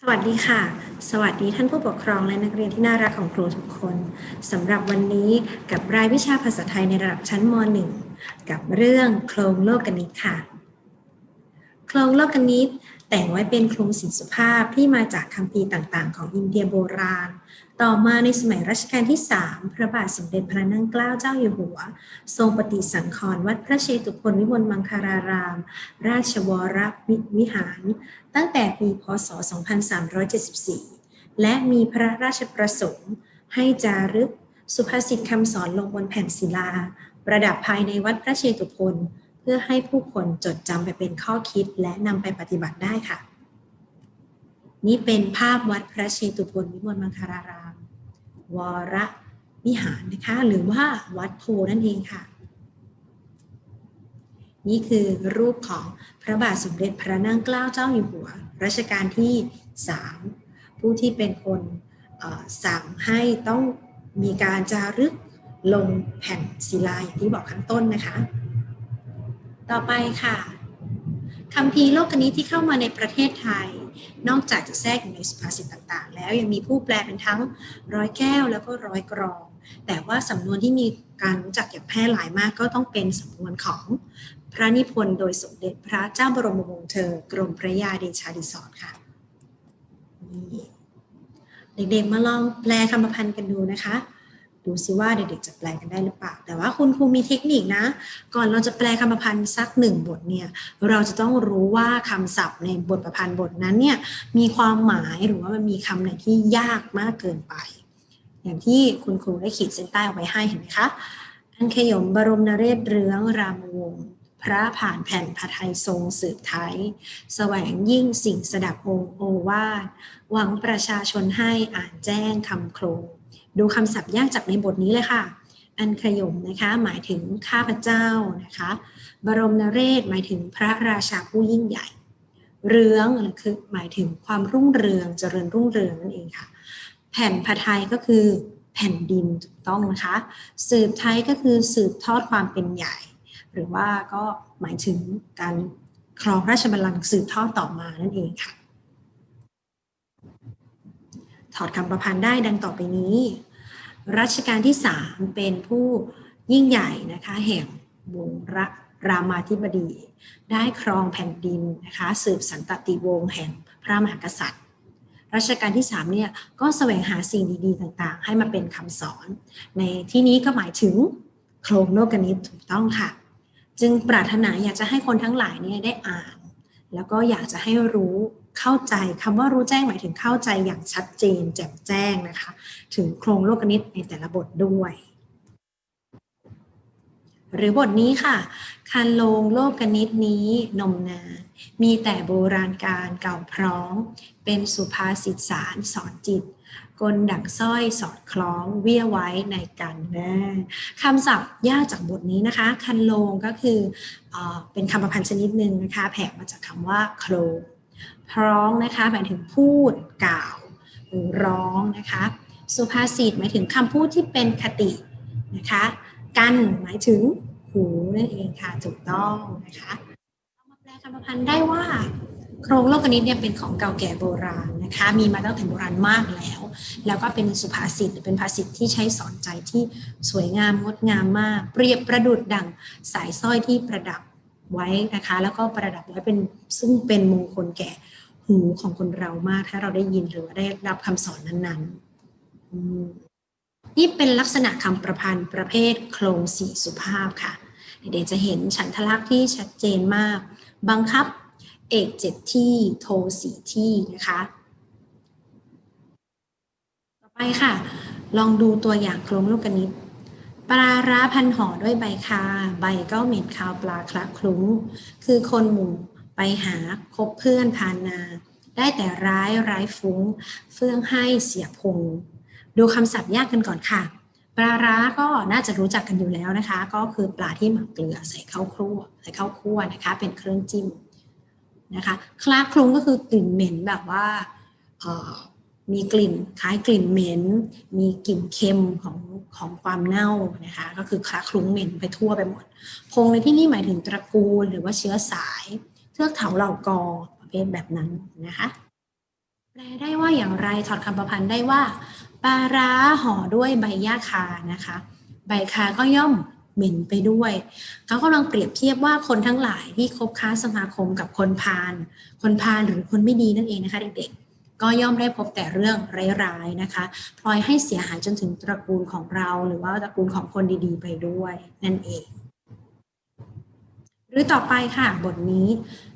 สวัสดีค่ะ สวัสดีท่านผู้ปกครองและนักเรียนที่น่ารักของครูทุกคนสำหรับวันนี้กับรายวิชาภาษาไทยในระดับชั้นม .1 กับเรื่องโครงโลกนิตค่ะ โครงโลกนิตแต่งไว้เป็นโครงสีสุภาพที่มาจากคำพีต่างๆ ของอินเดียโบราณ ต่อมาในสมัยรัชกาลที่ 3 พระบาทสมเด็จพระนั่งเกล้าเจ้าอยู่หัว ทรงปฏิสังขรณ์วัดพระเชตุพนวิมลมังคาราราม ราชวรวิหาร ตั้งแต่ปีพศ 2374 และมีพระราชประสงค์ ให้จารึก สุภาษิตคำสอนลงบนแผ่นศิลา ประดับภายในวัดพระเชตุพนเพื่อให้ผู้คนจดจำไปเป็นข้อคิดและนำไปปฏิบัติได้ค่ะ นี่เป็นภาพวัดพระเชตุพนวิมลมังคาราราม วรวิหารนะคะ หรือว่าวัดโพนั่นเองค่ะ นี่คือรูปของพระบาทสมเด็จพระนั่งเกล้าเจ้าอยู่หัว รัชกาลที่ 3 ผู้ที่เป็นคนสั่งให้ต้องมีการจารึกลงแผ่นศิลาอย่างที่บอกข้างต้นนะคะ ต่อไปค่ะคำพีโลกนี้ที่เข้ามาในประเทศไทย นอกจากจะแทรกอยู่ในสุภาษิตต่างๆ แล้วยังมีผู้แปลเป็นทั้งร้อยแก้วแล้วก็ร้อยกรอง แต่ว่าสำนวนที่มีการรู้จักอย่างแพร่หลายมากก็ต้องเป็นสำนวนของพระนิพนธ์โดยสมเด็จพระเจ้าบรมวงศ์เธอกรมพระยาเดชาดิศรค่ะเด็กๆมาลองแปลคำพันธ์กันดูนะคะ ดูซิว่าเด็กๆจะแปลกันได้หรือเปล่า แต่ว่าคุณครูมีเทคนิคนะ ก่อนเราจะแปลคำประพันธ์สักหนึ่งบทเนี่ยเราจะต้องรู้ว่าคำศัพท์ในบทประพันธ์บทนั้นเนี่ยมีความหมายหรือว่ามันมีคำไหนที่ยากมากเกินไป อย่างที่คุณครูได้ขีดเส้นใต้เอาไว้ให้เห็นไหมคะอันขยมบรมนเรศเรืองรามวงศ์พระผ่านแผ่นพระไทยทรงสืบไทย แสวงยิ่งสิ่งสดับองค์โอวาทหวังประชาชนให้อ่านแจ้งคำโครง ดูคำศัพท์ยากจากในบทนี้เลยค่ะ อันขยมนะคะหมายถึงข้าพเจ้านะคะ บรมนเรศหมายถึงพระราชาผู้ยิ่งใหญ่ เรืองคือหมายถึงความรุ่งเรืองเจริญรุ่งเรืองนั่นเองค่ะ แผ่นพระไทยก็คือแผ่นดินถูกต้องนะคะ สืบไทยก็คือสืบทอดความเป็นใหญ่ หรือว่าก็หมายถึงการครองราชบัลลังก์สืบทอดต่อมานั่นเองค่ะ ถอดคำประพันธ์ได้ดังต่อไปนี้ รัชกาลที่ 3 เป็นผู้ยิ่งใหญ่นะคะแห่งวงรัรามาธิบดี ได้ครองแผ่นดินนะคะสืบสันตติวงศ์แห่งพระมหากษัตริย์ รัชกาลที่3เนี่ยก็แสวงหาสิ่งดีๆ ต่างๆ ให้มาเป็นคำสอน ในที่นี้ก็หมายถึงโครงโลกนิตถูกต้องค่ะ จึงปรารถนาอยากจะให้คนทั้งหลายเนี่ยได้อ่าน แล้วก็อยากจะให้รู้เข้าใจคำว่ารู้แจ้งหมายถึงเข้าใจอย่างชัดเจน แจ่มแจ้งนะคะ ถึงโครงโลกนิตในแต่ละบทด้วย หรือบทนี้ค่ะ คันโลงโลกนิตนี้นมนาน มีแต่โบราณการเก่าพร้อมเป็นสุภาษิตสารสอนจิต กลดักสร้อยสอดคล้องเวียไว้ในกันแน่คำศัพท์ยากจากบทนี้นะคะ คันโลงก็คือเอเป็นคำประพันธ์ชนิดหนึ่งนะคะ แผกมาจากคำว่าโครงพร้องนะคะหมายถึงพูดกล่าวหรือร้องนะคะ สุภาษิตหมายถึงคำพูดที่เป็นคตินะคะ กันหมายถึงหูนั่นเองค่ะถูกต้องนะคะเอามาแปลคำประพันธ์ได้ว่าโครงโลกนิตเนี่ยเป็นของเก่าแก่โบราณนะคะ มีมาตั้งแต่โบราณมากแล้ว แล้วก็เป็นสุภาษิตหรือเป็นภาษิตที่ใช้สอนใจที่สวยงามงดงามมาก เปรียบประดุดดั่งสายสร้อยที่ประดับไว้นะคะ แล้วก็ประดับไว้เป็นซึ่งเป็นมงคลแก่หูของคนเรามาก ถ้าเราได้ยินหรือว่าได้รับคำสอนนั้นๆ นี่เป็นลักษณะคำประพันธ์ประเภทโครงสีสุภาพค่ะ เดี๋ยวจะเห็นฉันทลักษณ์ที่ชัดเจนมาก บังคับ เอกเจ็ดที่โทสีที่นะคะต่อไปค่ะ ลองดูตัวอย่างโครงลูกกนิตปลาร้าพันห่อด้วยใบคา ใบก็เหม็นคาวปลาคละคลุ้งคือคนหมู่ไปหาคบเพื่อนพานนา ได้แต่ร้ายร้ายฟุ้ง เฟื่องให้เสียพง ดูคำศัพท์ยากกันก่อนค่ะ ปลาร้าก็น่าจะรู้จักกันอยู่แล้วนะคะ ก็คือปลาที่หมักเกลือใส่ข้าวคั่วใส่ข้าวคั่วนะคะ เป็นเครื่องจิ้มนะคะคลาคลุ้งก็คือกลิ่นเหม็นแบบว่ามีกลิ่นคล้ายกลิ่นเหม็น มีกลิ่นเค็มของของความเน่านะคะก็คือคลาคลุ้งเหม็นไปทั่วไปหมด พงในที่นี่หมายถึงตระกูลหรือว่าเชื้อสาย เทือกเถาเหล่ากอประเภทแบบนั้นนะคะแปลได้ว่าอย่างไรถอดคำประพันธ์ได้ว่า ปลาร้าห่อด้วยใบหญ้าคานะคะ ใบคาก็ย่อมเหม็นไปด้วย เขากำลังเปรียบเทียบว่าคนทั้งหลายที่คบค้าสมาคมกับคนพาลคนพาลหรือคนไม่ดีนั่นเองนะคะเด็กๆ ก็ย่อมได้พบแต่เรื่องร้ายๆนะคะพลอยให้เสียหายจนถึงตระกูลของเรา หรือว่าตระกูลของคนดีๆ ไปด้วยนั่นเอง รือต่อไปค่ะบทนี้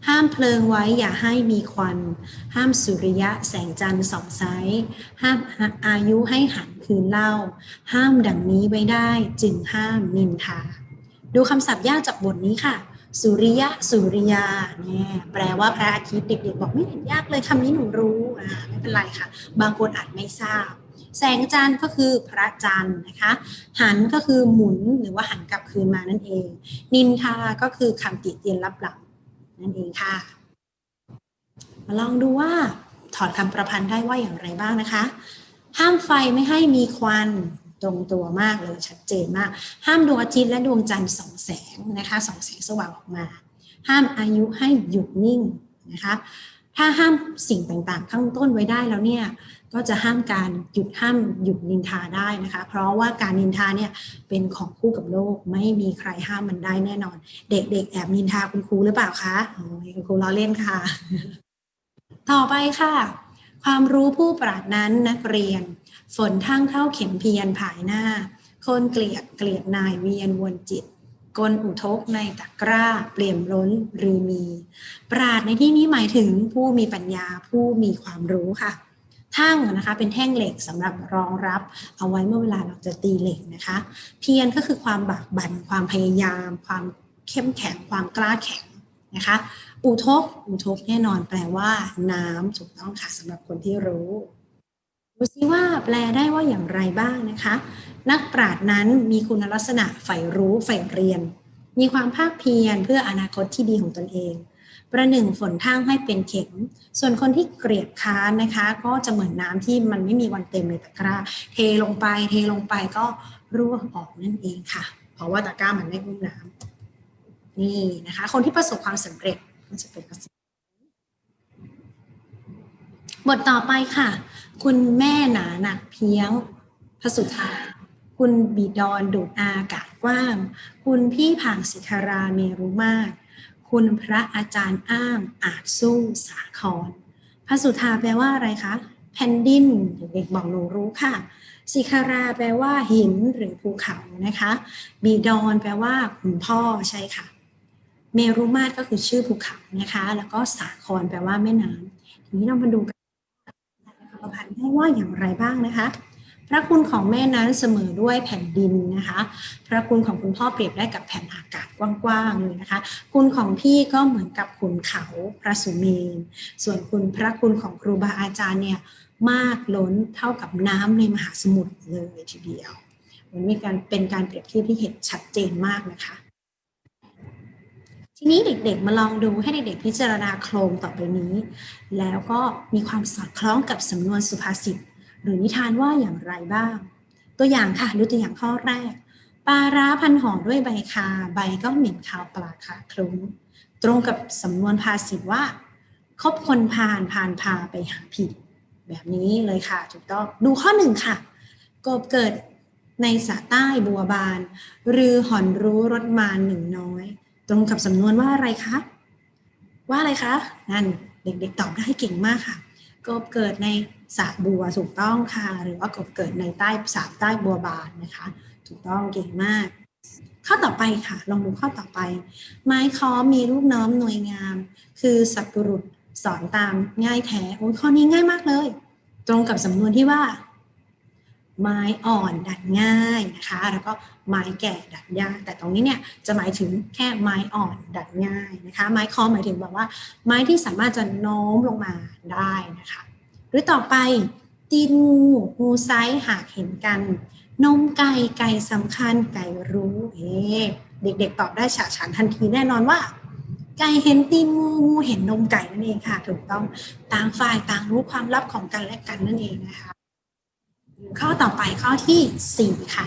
ห้ามเพลิงไว้อย่าให้มีควัน ห้ามสุริยะแสงจันทร์ส่องไซห้ามอายุให้หันคืนเล่า ห้ามดังนี้ไว้ได้ จึงห้ามนินทา ดูคำศัพท์ยากจากบทนี้ค่ะ สุริยะสุริยาเนี่ยแปลว่าพระอาทิตย์เด็กๆบอกไม่เห็นยากเลยคำนี้หนูรู้อ่าไม่เป็นไรค่ะ บางคนอาจไม่ทราบ แสงจันทร์ก็คือพระจันทร์นะคะ หันก็คือหมุนหรือว่าหันกลับคืนมานั่นเอง นินทาก็คือคำติเตียนรับหลังนั่นเองค่ะ มาลองดูว่าถอดคำประพันธ์ได้ว่าอย่างไรบ้างนะคะ ห้ามไฟไม่ให้มีควันตรงตัวมากเลยชัดเจนมาก ห้ามดวงอาทิตย์และดวงจันทร์สองแสงนะคะสองแสงสว่างออกมา ห้ามอายุให้หยุดนิ่งนะคะ ถ้าห้ามสิ่งต่างๆ ข้างต้นไว้ได้แล้วเนี่ย ก็จะห้ามการหยุดห้ามหยุดนินทาได้นะคะ เพราะว่าการนินทาเนี่ยเป็นของคู่กับโลกไม่มีใครห้ามมันได้แน่นอน เด็กๆ แอบนินทาคุณครูหรือเปล่าคะโอ้ยคุณครูล้อเล่นค่ะ ต่อไปค่ะ ความรู้ผู้ปราดนั้นนักเรียน ฝนทั้งเท่าเข็มเพียนผายหน้า คนเกลียดเกลียดนายเวียนวนจิตกลอุทกในตะกร้า เปลี่ยมล้นหรือมี ปราดในที่นี้หมายถึงผู้มีปัญญาผู้มีความรู้ค่ะ ทั้งนะคะเป็นแท่งเหล็กสำหรับรองรับเอาไว้เมื่อเวลาเราจะตีเหล็กนะคะ เพียรก็คือความบากบั่นความพยายาม ความเข้มแข็ง ความกล้าแข็งนะคะอุทกอุทกแน่นอนแปลว่าน้ำถูกต้องค่ะสำหรับคนที่รู้ดูซิว่าแปลได้ว่าอย่างไรบ้างนะคะ นักปราชญ์นั้นมีคุณลักษณะใฝ่รู้ใฝ่เรียน มีความภาคเพียรเพื่ออนาคตที่ดีของตนเอง ประหนึ่งฝนทั้งให้เป็นเข็ม ส่วนคนที่เกลียดค้านนะคะ ก็จะเหมือนน้ำที่มันไม่มีวันเต็มในตะกร้า เทลงไปเทลงไปก็รั่วออกนั่นเองค่ะ เพราะว่าตะกร้ามันไม่อุ้มน้ำนี่นะคะ คนที่ประสบความสำเร็จก็จะเป็นลักษณะบทต่อไปค่ะ คุณแม่หนาหนักเพียงพระสุธาคุณบิดอนดูดอากาศกว้าง คุณพี่ผางสิคาราเมรุมาตร คุณพระอาจารย์อ้างอาจสู้สาครพระสุธาแปลว่าอะไรคะแผ่นดินเด็กๆบอกหนูรู้ค่ะสิคาราแปลว่าหินหรือภูเขานะคะบีดอนแปลว่าคุณพ่อใช่ค่ะ เมรุมาตรก็คือชื่อภูเขานะคะ แล้วก็สาครแปลว่าแม่น้ำทีนี้เรามาดูกันคำประพันธ์ได้ว่าอย่างไรบ้างนะคะ พระคุณของแม่นั้นเสมอด้วยแผ่นดินนะคะ พระคุณของคุณพ่อเปรียบได้กับแผ่นอากาศกว้างๆเลยนะคะ คุณของพี่ก็เหมือนกับขุนเขาพระสุเมน ส่วนคุณพระคุณของครูบาอาจารย์เนี่ยมากล้นเท่ากับน้ำในมหาสมุทรเลยทีเดียว มันมีการเป็นการเปรียบเทียบที่เห็นชัดเจนมากนะคะ ทีนี้เด็กๆมาลองดูให้เด็กๆพิจารณาโครงต่อไปนี้ แล้วก็มีความสอดคล้องกับสำนวนสุภาษิต หรือนิทานว่าอย่างไรบ้าง ตัวอย่างค่ะดูตัวอย่างข้อแรก ปลาร้าพันห่อด้วยใบคา ใบก็เหม็นคาวปลาคาคลุ้งตรงกับสำนวนภาษิตว่าคบคนพาลพาลพาไปหาผิด แบบนี้เลยค่ะถูกต้องดูข้อหนึ่งค่ะ กบเกิดในสะใต้บัวบานรือห่อนรู้รถมารหนึ่งน้อย ตรงกับสำนวนว่าอะไรคะ ว่าอะไรคะ นั่นเด็กๆตอบได้เก่งมากค่ะ กบเกิดในสระบัวถูกต้องค่ะ หรือว่ากบเกิดในใต้สระใต้บัวบานนะคะ ถูกต้องเก่งมาก ข้อต่อไปค่ะ ลองดูข้อต่อไป ไม้ค้อมีลูกน้อมหน่วยงาม คือสัตว์บุรุษสอนตามง่ายแท้โอ้ยข้อนี้ง่ายมากเลย ตรงกับสำนวนที่ว่า ไม้อ่อนดัดง่ายนะคะ แล้วก็ไม้แก่ดัดยาก แต่ตรงนี้เนี่ยจะหมายถึงแค่ไม้อ่อนดัดง่ายนะคะ ไม้คอหมายถึงแบบว่า ไม้ที่สามารถจะโน้มลงมาได้นะคะ หรือต่อไปตีนงูงูไซส์หากเห็นกัน นมไก่ไก่สำคัญไก่รู้เอ๊เด็กๆตอบได้ฉะฉานทันทีแน่นอนว่าไก่เห็นตีนงูงูเห็นนมไก่นั่นเองค่ะ ถูกต้องต่างฝ่ายต่างรู้ความลับของกันและกันนั่นเองนะคะ ข้อต่อไปข้อที่ 4 ค่ะ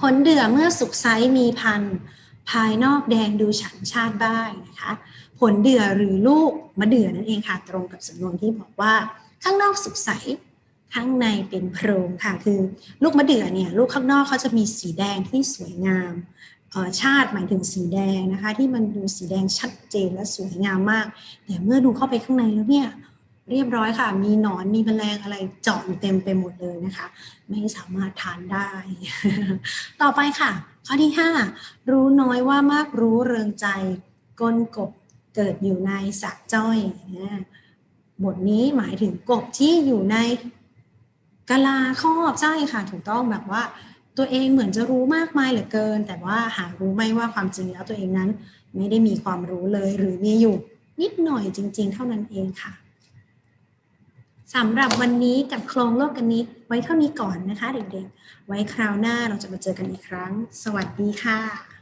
ผลเดือเมื่อสุกไซส์มีพันธุ์ภายนอกแดงดูฉันชาติได้นะคะ ผลเดือหรือลูกมะเดือนั่นเองค่ะ ตรงกับสำนวนที่บอกว่า ข้างนอกสุกใสข้างในเป็นโพรงค่ะ คือลูกมะเดื่อเนี่ยลูกข้างนอกเขาจะมีสีแดงที่สวยงามอ่อชาติหมายถึงสีแดงนะคะ ที่มันดูสีแดงชัดเจนและสวยงามมาก แต่เมื่อดูเข้าไปข้างในแล้วเนี่ย เรียบร้อยค่ะ มีหนอนมีแมลงอะไรเจาะอยู่เต็มไปหมดเลยนะคะ ไม่สามารถทานได้ ต่อไปค่ะ ข้อที่ 5 รู้น้อยว่ามากรู้เริงใจก้นกบเกิดอยู่ในสะจ้อยบทนี้หมายถึงกบที่อยู่ในกะลาครอบใช่ค่ะ ถูกต้องแบบว่า ตัวเองเหมือนจะรู้มากมายเหลือเกิน แต่ว่าหารู้ไม่ว่าความจริงแล้วตัวเองนั้น ไม่ได้มีความรู้เลยหรือมีอยู่นิดหน่อยจริง ๆ เท่านั้นเองค่ะ สำหรับวันนี้กับโครงโลกกันนิดไว้เท่านี้ก่อนนะคะเด็กๆ ไว้คราวหน้าเราจะมาเจอกันอีกครั้ง สวัสดีค่ะ